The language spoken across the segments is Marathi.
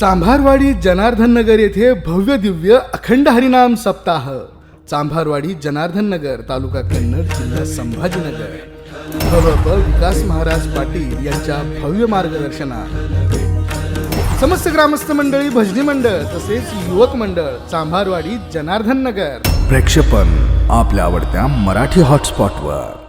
चांभारवाडी जनार्दन नगर येथे भव्य दिव्य अखंड हरिनाम सप्ताह. चांभारवाडी जनार्दन नगर तालुका कन्नड जिल्हा संभाजीनगर. भवप विकास महाराज पाटील यांच्या भव्य मार्गदर्शनात समस्त ग्रामस्थ मंडळी भजनी मंडळ तसेच युवक मंडळ चांभारवाडी जनार्दन नगर. प्रेक्षेपण आपल्या आवडत्या Marathi हॉटस्पॉटवर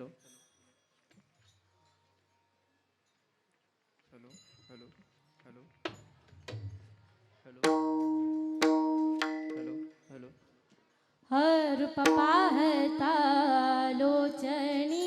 hello. Hello hello hello. Hello. Hello hello. हर पपा है तालोचनी।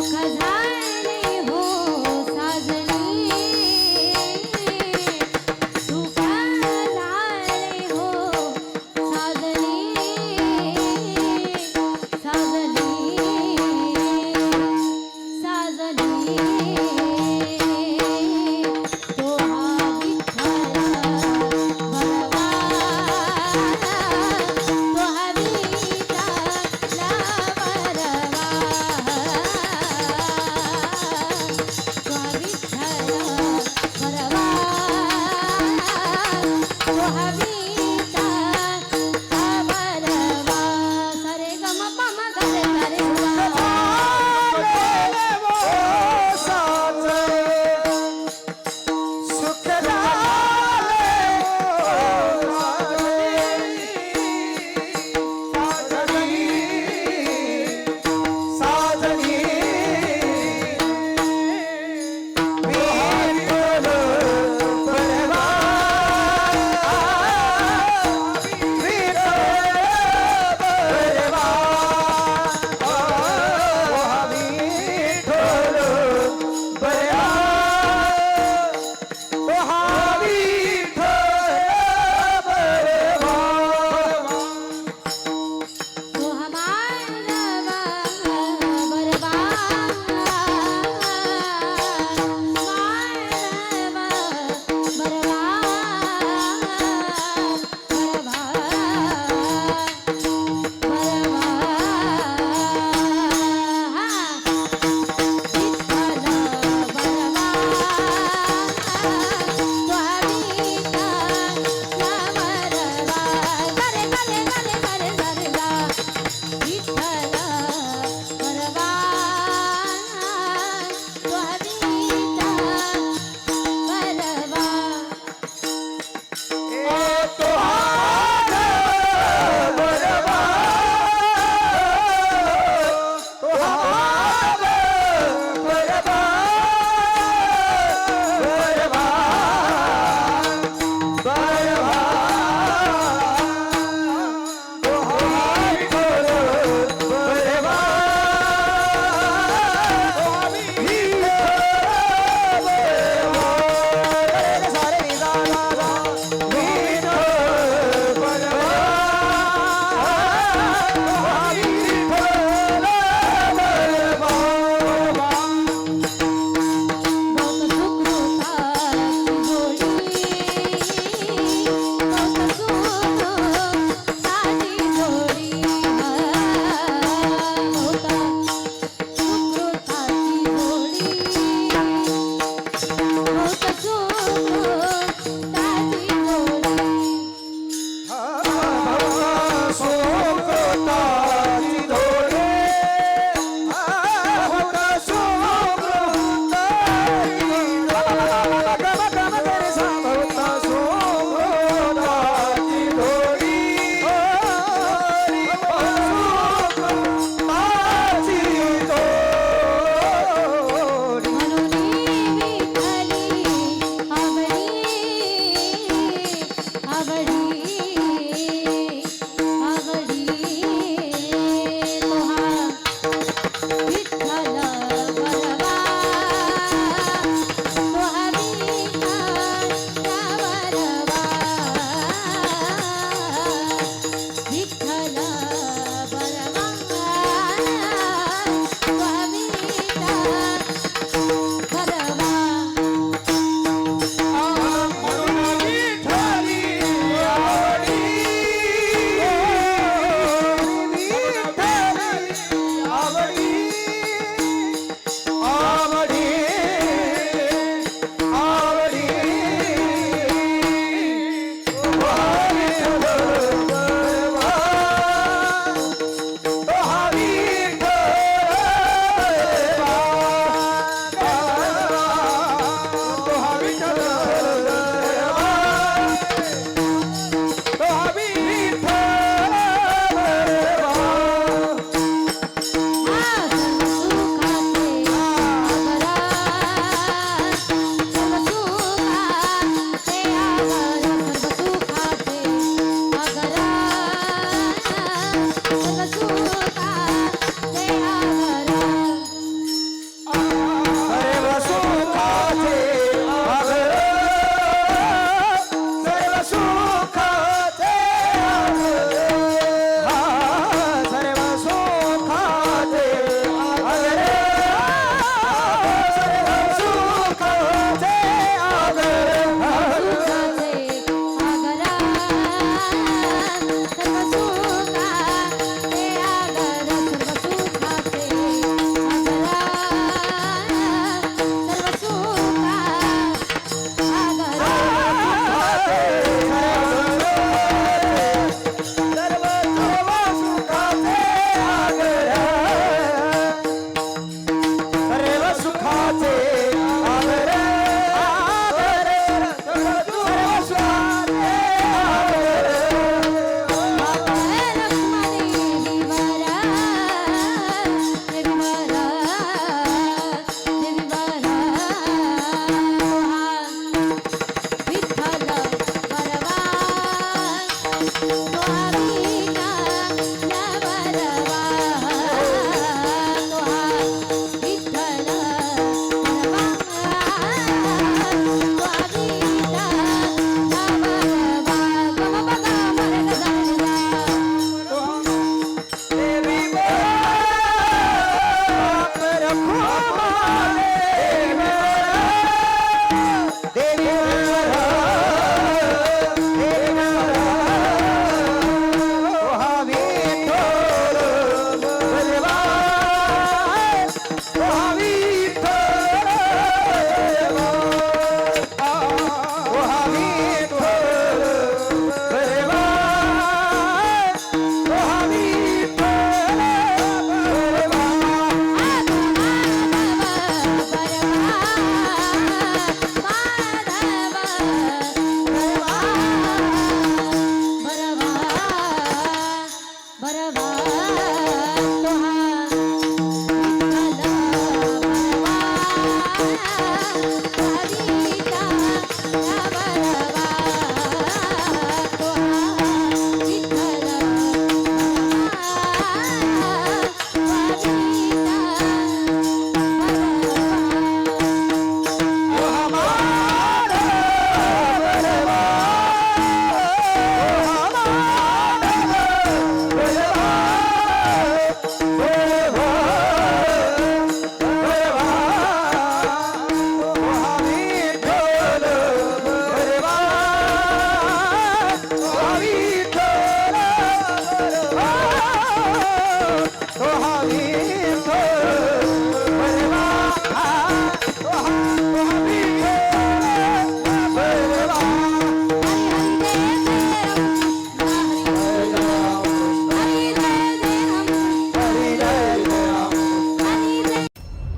casar.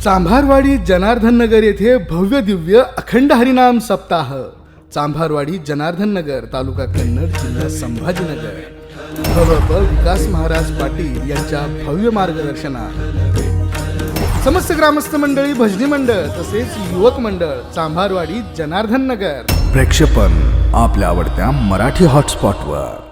चांभारवाडी जनार्दन नगर येथे भव्य दिव्य अखंड हरिनाम सप्ताह. चांभारवाडी जनार्दन नगर तालुका कन्नड जिल्हा संभाजीनगर. भवप विकास महाराज पाटील यांच्या भव्य मार्गदर्शनात समस्त ग्रामस्थ मंडळी भजनी मंडळ तसेच युवक मंडळ चांभारवाडी जनार्दन नगर. प्रेक्षेपण आपल्या आवडत्या मराठी हॉटस्पॉटवर